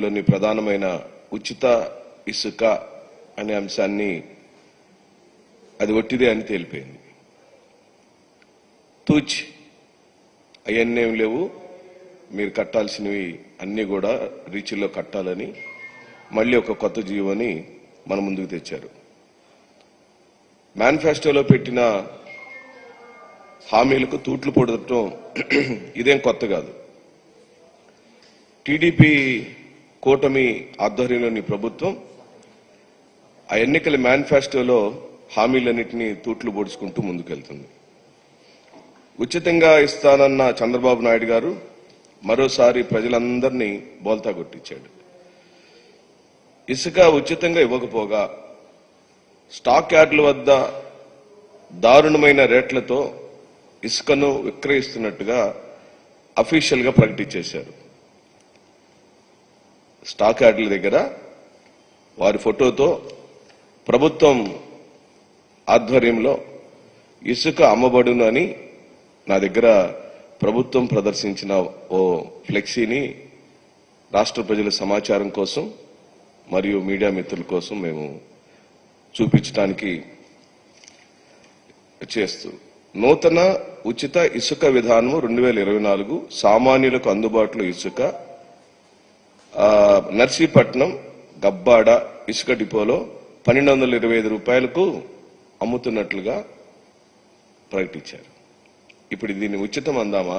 లోని ప్రధానమైన ఉచిత ఇసుక అనే అంశాన్ని అది ఒట్టిదే అని తేలిపోయింది. తూచ్ అవన్నీ ఏం లేవు. మీరు కట్టాల్సినవి అన్నీ కూడా రీచ్లో కట్టాలని మళ్ళీ ఒక కొత్త జీవోని మన ముందుకు తెచ్చారు. మేనిఫెస్టోలో పెట్టిన హామీలకు తూట్లు పొడటం ఇదేం కొత్త కాదు. టీడీపీ కూటమి ఆధ్వర్యంలోని ప్రభుత్వం ఆ ఎన్నికల మేనిఫెస్టోలో హామీలన్నింటినీ తూట్లు పొడుచుకుంటూ ముందుకెళ్తుంది. ఉచితంగా ఇస్తానన్న చంద్రబాబు నాయుడు గారు మరోసారి ప్రజలందరినీ బోల్తా కొట్టించాడు. ఇసుక ఉచితంగా ఇవ్వకపోగా స్టాక్ యార్డుల వద్ద దారుణమైన రేట్లతో ఇసుకను విక్రయిస్తున్నట్టుగా అఫీషియల్గా ప్రకటించేశారు. స్టాక్ యార్డుల దగ్గర వారి ఫోటోతో ప్రభుత్వం ఆధ్వర్యంలో ఇసుక అమ్మబడును అని నా దగ్గర ప్రభుత్వం ప్రదర్శించిన ఓ ఫ్లెక్సీని రాష్ట్ర ప్రజల సమాచారం కోసం మరియు మీడియా మిత్రుల కోసం మేము చూపించడానికి చేస్తూ నూతన ఉచిత ఇసుక విధానం రెండు వేల ఇరవై నాలుగు సామాన్యులకు అందుబాటులో ఇసుక నర్సీపట్నం గబ్బాడ ఇసుక డిపోలో పన్నెండు వందల ఇరవై ఐదు రూపాయలకు అమ్ముతున్నట్లుగా ప్రకటించారు. ఇప్పుడు దీన్ని ఉచితం అందామా?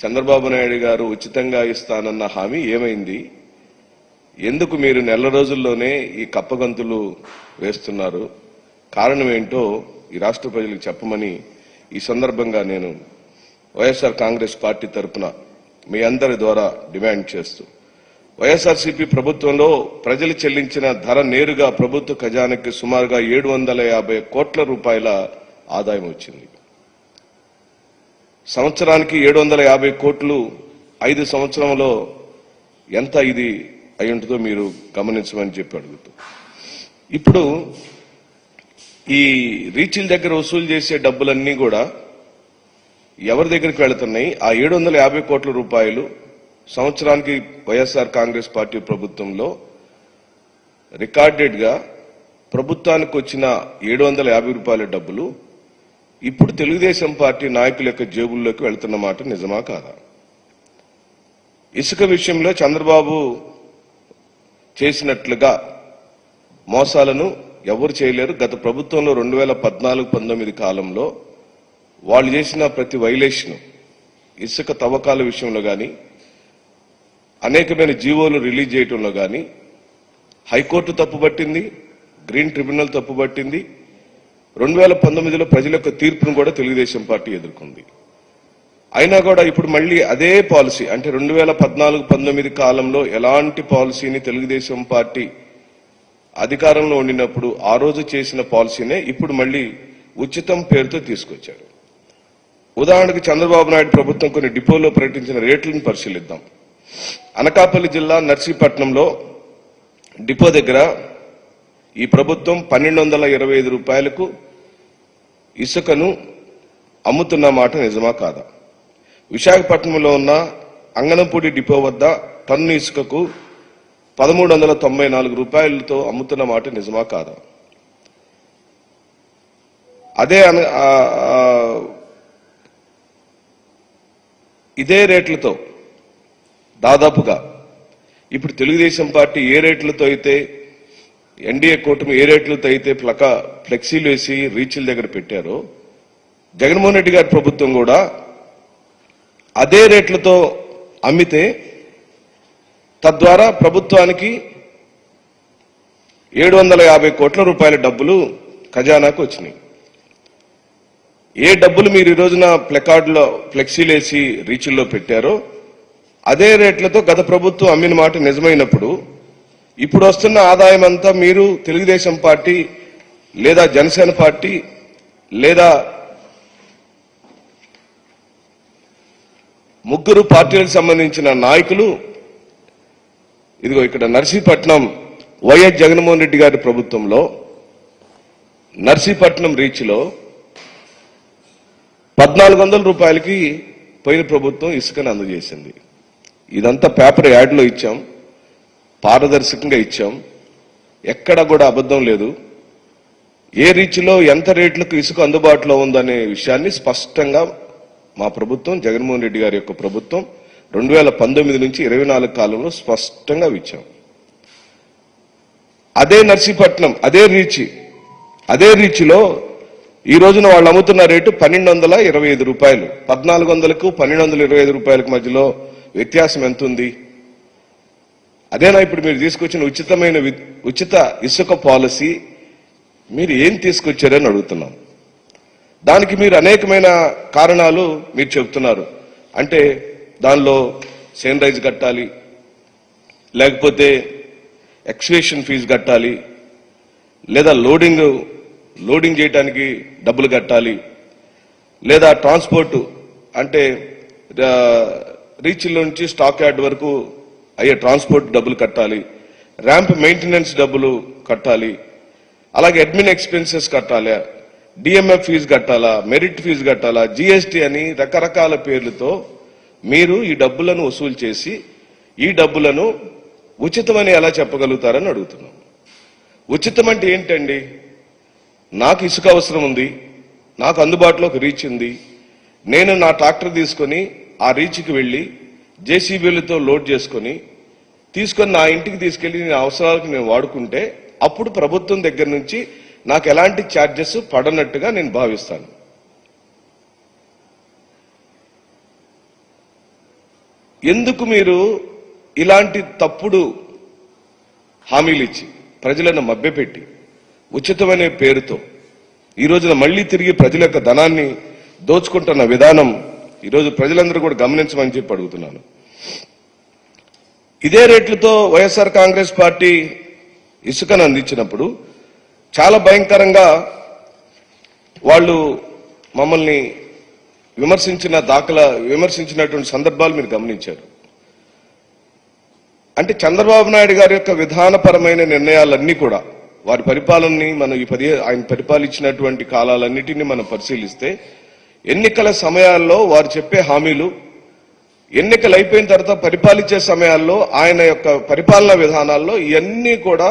చంద్రబాబు నాయుడు గారు ఉచితంగా ఇస్తానన్న హామీ ఏమైంది? ఎందుకు మీరు నెల రోజుల్లోనే ఈ కప్పగంతులు వేస్తున్నారు? కారణం ఏంటో ఈ రాష్ట్ర ప్రజలకు చెప్పమని ఈ సందర్భంగా నేను వైఎస్ఆర్ కాంగ్రెస్ పార్టీ తరపున మీ అందరి ద్వారా డిమాండ్ చేస్తూ వైఎస్ఆర్సీపీ ప్రభుత్వంలో ప్రజలు చెల్లించిన ధర నేరుగా ప్రభుత్వ ఖజానాకి సుమారుగా ఏడు వందల యాభై కోట్ల రూపాయల ఆదాయం వచ్చింది. సంవత్సరానికి ఏడు వందల యాభై కోట్లు ఐదు సంవత్సరంలో ఎంత ఇది అయి ఉంటుందో మీరు గమనించమని చెప్పి అడుగుతూ. ఇప్పుడు ఈ రీచిల దగ్గర వసూలు చేసే డబ్బులన్నీ కూడా ఎవరి దగ్గరికి వెళుతున్నాయి? ఆ ఏడు వందల యాభై కోట్ల రూపాయలు సంవత్సరానికి వైఎస్ఆర్ కాంగ్రెస్ పార్టీ ప్రభుత్వంలో రికార్డెడ్గా ప్రభుత్వానికి వచ్చిన ఏడు వందల యాభై రూపాయల డబ్బులు ఇప్పుడు తెలుగుదేశం పార్టీ నాయకుల యొక్క జేబుల్లోకి వెళ్తున్న మాట నిజమా కాదా? ఇసుక విషయంలో చంద్రబాబు చేసినట్లుగా మోసాలను ఎవరు చేయలేరు. గత ప్రభుత్వంలో రెండు వేల పద్నాలుగు పంతొమ్మిది కాలంలో వాళ్ళు చేసిన ప్రతి వైలేషన్ ఇసుక తవ్వకాల విషయంలో కానీ అనేకమైన జీవోలు రిలీజ్ చేయటంలో కానీ హైకోర్టు తప్పుపట్టింది గ్రీన్ ట్రిబ్యునల్ తప్పుపట్టింది రెండు వేల పంతొమ్మిదిలో ప్రజల యొక్క తీర్పును కూడా తెలుగుదేశం పార్టీ ఎదుర్కొంది. అయినా కూడా ఇప్పుడు మళ్ళీ అదే పాలసీ అంటే రెండు వేల పద్నాలుగు పంతొమ్మిది కాలంలో ఎలాంటి పాలసీని తెలుగుదేశం పార్టీ అధికారంలో ఉండినప్పుడు ఆ రోజు చేసిన పాలసీనే ఇప్పుడు మళ్ళీ ఉచితం పేరుతో తీసుకొచ్చారు. ఉదాహరణకు చంద్రబాబు నాయుడు ప్రభుత్వం కొన్ని డిపోలో ప్రకటించిన రేట్లను పరిశీలిద్దాం. అనకాపల్లి జిల్లా నర్సీపట్నంలో డిపో దగ్గర ఈ ప్రభుత్వం పన్నెండు వందల ఇరవై ఐదు రూపాయలకు ఇసుకను అమ్ముతున్న మాట నిజమా కాదా? విశాఖపట్నంలో ఉన్న అంగనంపూడి డిపో వద్ద టన్ను ఇసుకకు పదమూడు వందల తొంభై నాలుగు రూపాయలతో అమ్ముతున్న మాట నిజమా కాదా? అదే అన- ఇదే రేట్లతో దాదాపుగా. ఇప్పుడు తెలుగుదేశం పార్టీ ఏ రేట్లతో అయితే ఎన్డీఏ కూటమి ఏ రేట్లతో అయితే ప్లక ఫ్లెక్సీలు వేసి రీచ్ల దగ్గర పెట్టారో జగన్మోహన్ రెడ్డి గారి ప్రభుత్వం కూడా అదే రేట్లతో అమ్మితే తద్వారా ప్రభుత్వానికి ఏడు వందల యాభై కోట్ల రూపాయల డబ్బులు ఖజానాకు వచ్చినాయి. ఏ డబ్బులు మీరు ఈ రోజున ప్లెకార్డులో ఫ్లెక్సీలేసి రీచ్ల్లో పెట్టారో అదే రేట్లతో గత ప్రభుత్వం అమ్మిన మాట నిజమైనప్పుడు ఇప్పుడు వస్తున్న ఆదాయం అంతా మీరు తెలుగుదేశం పార్టీ లేదా జనసేన పార్టీ లేదా ముగ్గురు పార్టీలకు సంబంధించిన నాయకులు ఇదిగో ఇక్కడ నర్సీపట్నం వైఎస్ జగన్మోహన్ రెడ్డి గారి ప్రభుత్వంలో నర్సీపట్నం రీచ్లో పద్నాలుగు వందల రూపాయలకి పోయిన ప్రభుత్వం ఇసుకను అందజేసింది. ఇదంతా పేపర్ యాడ్లో ఇచ్చాం. పారదర్శకంగా ఇచ్చాం. ఎక్కడ కూడా అబద్ధం లేదు. ఏ రీచ్లో ఎంత రేట్లకు ఇసుక అందుబాటులో ఉందనే విషయాన్ని స్పష్టంగా మా ప్రభుత్వం జగన్మోహన్ రెడ్డి గారి యొక్క ప్రభుత్వం రెండు వేల పంతొమ్మిది నుంచి ఇరవై నాలుగు కాలంలో స్పష్టంగా ఇచ్చాం అదే నర్సీపట్నం అదే రీచ్ అదే రీచ్లో ఈ రోజున వాళ్ళు అమ్ముతున్న రేటు పన్నెండు వందల ఇరవై ఐదు రూపాయలు. పద్నాలుగు వందలకు పన్నెండు వందల ఇరవై ఐదు రూపాయలకు మధ్యలో వ్యత్యాసం ఎంత ఉంది అదేనా ఇప్పుడు మీరు తీసుకొచ్చిన ఉచితమైన వి- ఉచిత ఇసుక పాలసీ మీరు ఏం తీసుకొచ్చారని అడుగుతున్నాం. దానికి మీరు అనేకమైన కారణాలు మీరు చెబుతున్నారు. అంటే దానిలో సేన్ రైజ్ కట్టాలి లేకపోతే ఎక్స్వేషన్ ఫీజు కట్టాలి లేదా లోడింగ్ లోడింగ్ చేయడానికి డబ్బులు కట్టాలి లేదా ట్రాన్స్పోర్ట్ అంటే రీచ్లో నుంచి స్టాక్ యార్డ్ వరకు అయ్యే ట్రాన్స్పోర్ట్ డబ్బులు కట్టాలి. ర్యాంప్ మెయింటెనెన్స్ డబ్బులు కట్టాలి. అలాగే అడ్మిన్ ఎక్స్పెన్సెస్ కట్టాలి. డిఎంఎఫ్ ఫీజు కట్టాలా? మెరిట్ ఫీజు కట్టాలా? జిఎస్టీ అని రకరకాల పేర్లతో మీరు ఈ డబ్బులను వసూలు చేసి ఈ డబ్బులను ఉచితమని ఎలా చెప్పగలుగుతారని అడుగుతున్నాం. ఉచితం అంటే ఏంటండి? నాకు ఇసుక అవసరం ఉంది. నాకు అందుబాటులో ఒక రీచ్ ఉంది. నేను నా ట్రాక్టర్ తీసుకొని ఆ రీచ్కి వెళ్ళి జేసీబీలతో లోడ్ చేసుకొని తీసుకొని నా ఇంటికి తీసుకెళ్ళి నేను అవసరాలకు నేను వాడుకుంటే అప్పుడు ప్రభుత్వం దగ్గర నుంచి నాకు ఎలాంటి ఛార్జెస్ పడనట్టుగా నేను భావిస్తాను. ఎందుకు మీరు ఇలాంటి తప్పుడు హామీలు ఇచ్చి ప్రజలను మభ్యపెట్టి ఉచితమనే పేరుతో ఈ రోజున మళ్ళీ తిరిగి ప్రజల యొక్క ధనాన్ని దోచుకుంటున్న విధానం ఈరోజు ప్రజలందరూ కూడా గమనించమని చెప్పి అడుగుతున్నాను. ఇదే రేట్లతో వైఎస్ఆర్ కాంగ్రెస్ పార్టీ ఇసుకను అందించినప్పుడు చాలా భయంకరంగా వాళ్ళు మమ్మల్ని విమర్శించిన దాఖలా విమర్శించినటువంటి సందర్భాలు మీరు గమనించారు. అంటే చంద్రబాబు నాయుడు గారి యొక్క విధానపరమైన నిర్ణయాలన్నీ కూడా వారి పరిపాలనని మనం ఈ పది ఆయన పరిపాలించినటువంటి కాలాలన్నిటిని మనం పరిశీలిస్తే ఎన్నికల సమయాల్లో వారు చెప్పే హామీలు ఎన్నికలు అయిపోయిన తర్వాత పరిపాలించే సమయాల్లో ఆయన యొక్క పరిపాలన విధానాల్లో ఇవన్నీ కూడా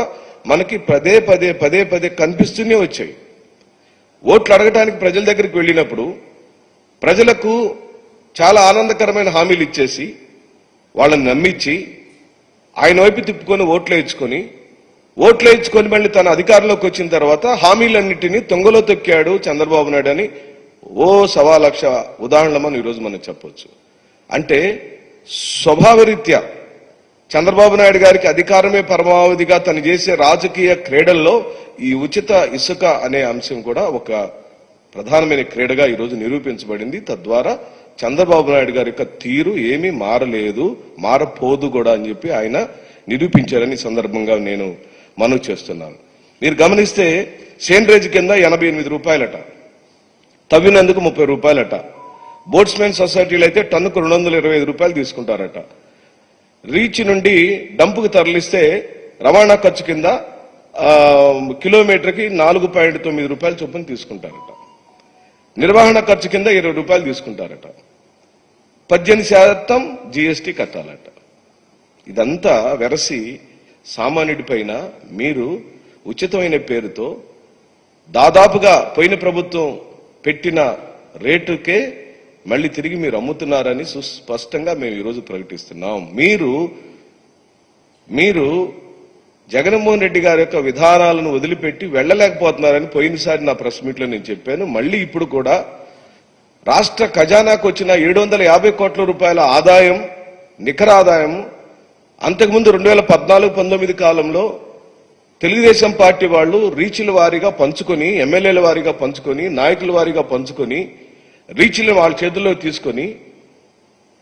మనకి పదే పదే పదే పదే కనిపిస్తూనే వచ్చాయి. ఓట్లు అడగటానికి ప్రజల దగ్గరికి వెళ్ళినప్పుడు ప్రజలకు చాలా ఆనందకరమైన హామీలు ఇచ్చేసి వాళ్ళని నమ్మించి ఆయన వైపు తిప్పుకొని ఓట్లు వేయించుకొని ఓట్లు వేయించుకొని మళ్ళీ తన అధికారంలోకి వచ్చిన తర్వాత హామీలన్నింటినీ తొంగలో తొక్కాడు చంద్రబాబు నాయుడు అని ఓ సవా లక్ష ఉదాహరణలు మనం ఈరోజు మనం చెప్పవచ్చు అంటే స్వభావరీత్యా చంద్రబాబు నాయుడు గారికి అధికారమే పరమావధిగా తను చేసే రాజకీయ క్రీడల్లో ఈ ఉచిత ఇసుక అనే అంశం కూడా ఒక ప్రధానమైన క్రీడగా ఈరోజు నిరూపించబడింది. తద్వారా చంద్రబాబు నాయుడు గారి యొక్క తీరు ఏమీ మారలేదు మారపోదు కూడా అని చెప్పి ఆయన నిరూపించారని సందర్భంగా నేను మనవి చేస్తున్నాను. మీరు గమనిస్తే సేంద్రేజ్ కింద ఎనభై ఎనిమిది రూపాయలట. తవ్వినందుకు ముప్పై రూపాయలట. బోట్స్మెన్ సొసైటీలు అయితే టన్నుకు రెండు వందల ఇరవై ఐదు రూపాయలు తీసుకుంటారట. రీచ్ నుండి డంపుకు తరలిస్తే రవాణా ఖర్చు కింద కిలోమీటర్కి నాలుగు పాయింట్ తొమ్మిది రూపాయలు చొప్పున తీసుకుంటారట. నిర్వహణ ఖర్చు కింద ఇరవై రూపాయలు తీసుకుంటారట. పద్దెనిమిది శాతం జీఎస్టీ కట్టాలట. ఇదంతా వెరసి సామాన్యుడి పైన మీరు ఉచితమైన పేరుతో దాదాపుగా పోయిన ప్రభుత్వం పెట్టిన రేటుకే మళ్ళీ తిరిగి మీరు అమ్ముతున్నారని సుస్పష్టంగా మేము ఈరోజు ప్రకటిస్తున్నాం. మీరు మీరు జగన్మోహన్ రెడ్డి గారి యొక్క విధానాలను వదిలిపెట్టి వెళ్ళలేకపోతున్నారని పోయినసారి నా ప్రెస్ మీట్లో నేను చెప్పాను. మళ్ళీ ఇప్పుడు కూడా రాష్ట్ర ఖజానాకు వచ్చిన ఏడు వందల యాభై కోట్ల రూపాయల ఆదాయం నికర ఆదాయం అంతకుముందు రెండు వేల పద్నాలుగు పంతొమ్మిది కాలంలో తెలుగుదేశం పార్టీ వాళ్ళు రీచ్ల వారీగా పంచుకొని ఎమ్మెల్యేల వారీగా పంచుకొని నాయకుల వారీగా పంచుకొని రీచ్లు వాళ్ళ చేతుల్లో తీసుకొని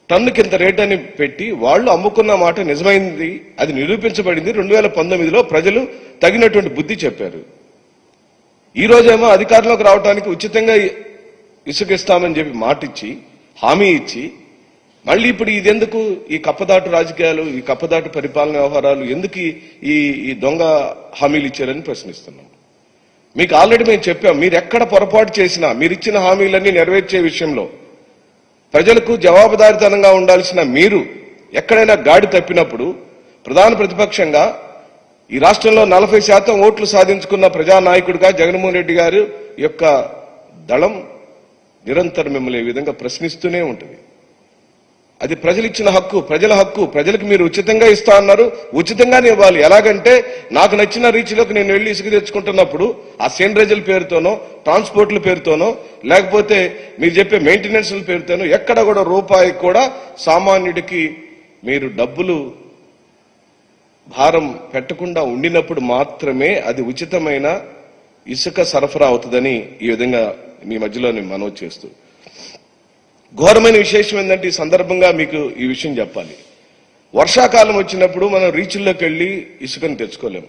టన్నుకి ఇంత రేట్ అని పెట్టి వాళ్ళు అమ్ముకున్న మాట నిజమైంది అది నిరూపించబడింది. రెండు వేల పంతొమ్మిదిలో ప్రజలు తగినటువంటి బుద్ధి చెప్పారు. ఈ రోజేమో అధికారంలోకి రావడానికి ఉచితంగా ఇసుకిస్తామని చెప్పి మాట ఇచ్చి హామీ ఇచ్చి మళ్ళీ ఇప్పుడు ఇది ఎందుకు ఈ కప్పదాటు రాజకీయాలు ఈ కప్పదాటు పరిపాలన వ్యవహారాలు ఎందుకు ఈ- ఈ ఈ దొంగ హామీలు ఇచ్చారని ప్రశ్నిస్తున్నాం. మీకు ఆల్రెడీ మేము చెప్పాం మీరు ఎక్కడ పొరపాటు చేసినా మీరు ఇచ్చిన హామీలన్నీ నెరవేర్చే విషయంలో ప్రజలకు జవాబుదారితనంగా ఉండాల్సిన మీరు ఎక్కడైనా గాడి తప్పినప్పుడు ప్రధాన ప్రతిపక్షంగా ఈ రాష్ట్రంలో నలభై శాతం ఓట్లు సాధించుకున్న ప్రజానాయకుడిగా జగన్మోహన్ రెడ్డి గారు యొక్క దళం నిరంతరం మిమ్మల్ని ఈ విధంగా ప్రశ్నిస్తూనే ఉంటుంది. అది ప్రజలు ఇచ్చిన హక్కు ప్రజల హక్కు ప్రజలకు మీరు ఉచితంగా ఇస్తా అన్నారు. ఉచితంగానే ఇవ్వాలి. ఎలాగంటే నాకు నచ్చిన రీచ్లోకి నేను వెళ్ళి ఇసుక తెచ్చుకుంటున్నప్పుడు ఆ సేండ్రేజల్ పేరుతోనో ట్రాన్స్పోర్ట్ల పేరుతోనో లేకపోతే మీరు చెప్పే మెయింటెనెన్స్ల పేరుతోనో ఎక్కడ కూడా రూపాయి కూడా సామాన్యుడికి మీరు డబ్బులు భారం పెట్టకుండా ఉండినప్పుడు మాత్రమే అది ఉచితమైన ఇసుక సరఫరా అవుతుందని ఈ విధంగా మీ మధ్యలో మనవి చేస్తూ ఘోరమైన విశేషం ఏంటంటే ఈ సందర్భంగా మీకు ఈ విషయం చెప్పాలి. వర్షాకాలం వచ్చినప్పుడు మనం రీచ్ల్లోకి వెళ్ళి ఇసుకను తెచ్చుకోలేము.